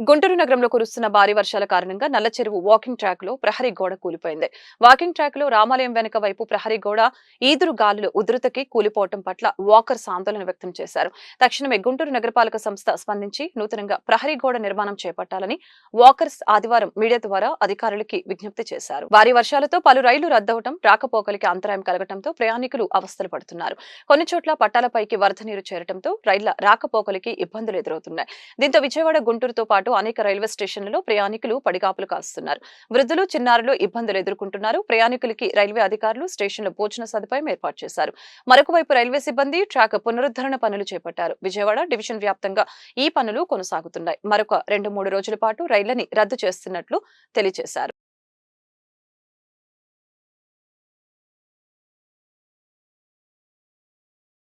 గుంటూరు నగరంలో కురుస్తున్న భారీ వర్షాల కారణంగా నల్ల చెరువు వాకింగ్ ట్రాక్లో ప్రహరీ గోడ కూలిపోయింది. వాకింగ్ ట్రాక్లో రామాలయం వెనుక వైపు ప్రహరీ గోడ ఈదురు గాలులు ఉధృతకి కూలిపోవటం పట్ల వాకర్స్ ఆందోళన వ్యక్తం చేశారు. తక్షణమే గుంటూరు నగరపాలక సంస్థ స్పందించి నూతనంగా ప్రహరీ గోడ నిర్మాణం చేపట్టాలని వాకర్స్ ఆదివారం మీడియా ద్వారా అధికారులకి విజ్ఞప్తి చేశారు. భారీ వర్షాలతో పలు రైళ్ళు రద్దవటం రాకపోకలకి అంతరాయం కలగటంతో ప్రయాణికులు అవస్థలు పడుతున్నారు. కొన్ని చోట్ల పట్టాలపైకి వరద నీరు చేరటంతో రైళ్ళ రాకపోకలికి ఇబ్బందులు ఎదురవుతున్నాయి. దీంతో విజయవాడ గుంటూరుతో పాటు అనేక రైల్వే స్టేషన్లలో ప్రయాణికులు పడిగాపులు కాస్తున్నారు. వృద్ధులు చిన్నారులు ఇబ్బందులు ఎదుర్కొంటున్నారు. ప్రయాణికులకి రైల్వే అధికారులు స్టేషన్లో భోజన సదుపాయం ఏర్పాటు చేశారు. మరొకవైపు రైల్వే సిబ్బంది ట్రాక్ పునరుద్ధరణ పనులు చేపట్టారు. విజయవాడ డివిజన్ వ్యాప్తంగా ఈ పనులు కొనసాగుతున్నాయి. మరొక రెండు మూడు రోజుల పాటు రైళ్ళని రద్దు చేస్తున్నట్లు తెలియజేశారు.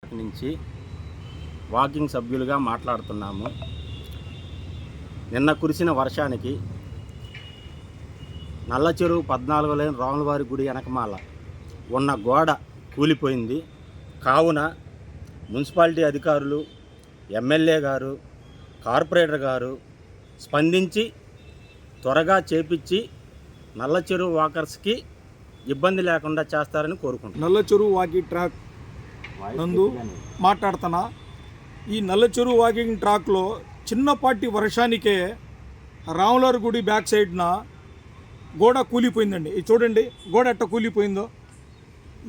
నుంచి వాకింగ్ సభ్యులుగా మాట్లాడుతున్నాము. నిన్న కురిసిన వర్షానికి నల్ల చెరువు పద్నాలుగు లేని రాములవారి గుడి వెనకమాల ఉన్న గోడ కూలిపోయింది. కావున మున్సిపాలిటీ అధికారులు ఎమ్మెల్యే గారు కార్పొరేటర్ గారు స్పందించి త్వరగా చేపించి నల్ల చెరువు వాకర్స్కి ఇబ్బంది లేకుండా చేస్తారని కోరుకుంటున్నాను నల్ల చెరువు వాకింగ్ ట్రాక్ నందు మాట్లాడుతున్నా. ఈ నల్ల చెరువు వాకింగ్ ట్రాక్లో చిన్నపాటి వర్షానికే రాములవారి గుడి బ్యాక్ సైడ్న గోడ కూలిపోయిందండి. ఇది చూడండి గోడ ఎట్ట కూలిపోయిందో.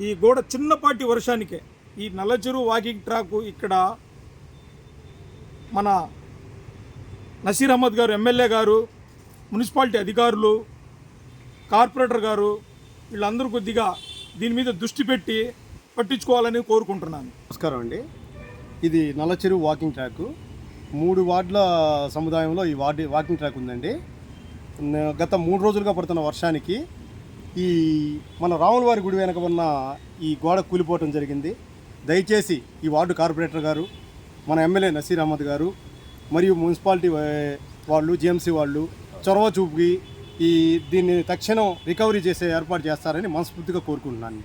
ఈ గోడ చిన్నపాటి వర్షానికే. ఈ నల్లచెరు వాకింగ్ ట్రాక్ ఇక్కడ మన నసీర్ అహ్మద్ గారు ఎమ్మెల్యే గారు మున్సిపాలిటీ అధికారులు కార్పొరేటర్ గారు వీళ్ళందరూ కొద్దిగా దీని మీద దృష్టి పెట్టి పట్టించుకోవాలని కోరుకుంటున్నాను. నమస్కారం అండి. ఇది నల్లచెరువు వాకింగ్ ట్రాక్. మూడు వార్డుల సముదాయంలో ఈ వార్డు వాకింగ్ ట్రాక్ ఉందండి. గత మూడు రోజులుగా పడుతున్న వర్షానికి ఈ మన రాములవారి గుడి వెనక ఉన్న ఈ గోడ కూలిపోవటం జరిగింది. దయచేసి ఈ వార్డు కార్పొరేటర్ గారు మన ఎమ్మెల్యే నసీర్ అహ్మద్ గారు మరియు మున్సిపాలిటీ వాళ్ళు జిఎంసీ వాళ్ళు చొరవ చూపి ఈ దీన్ని తక్షణం రికవరీ చేసే ఏర్పాటు చేస్తారని మనస్ఫూర్తిగా కోరుకుంటున్నాను.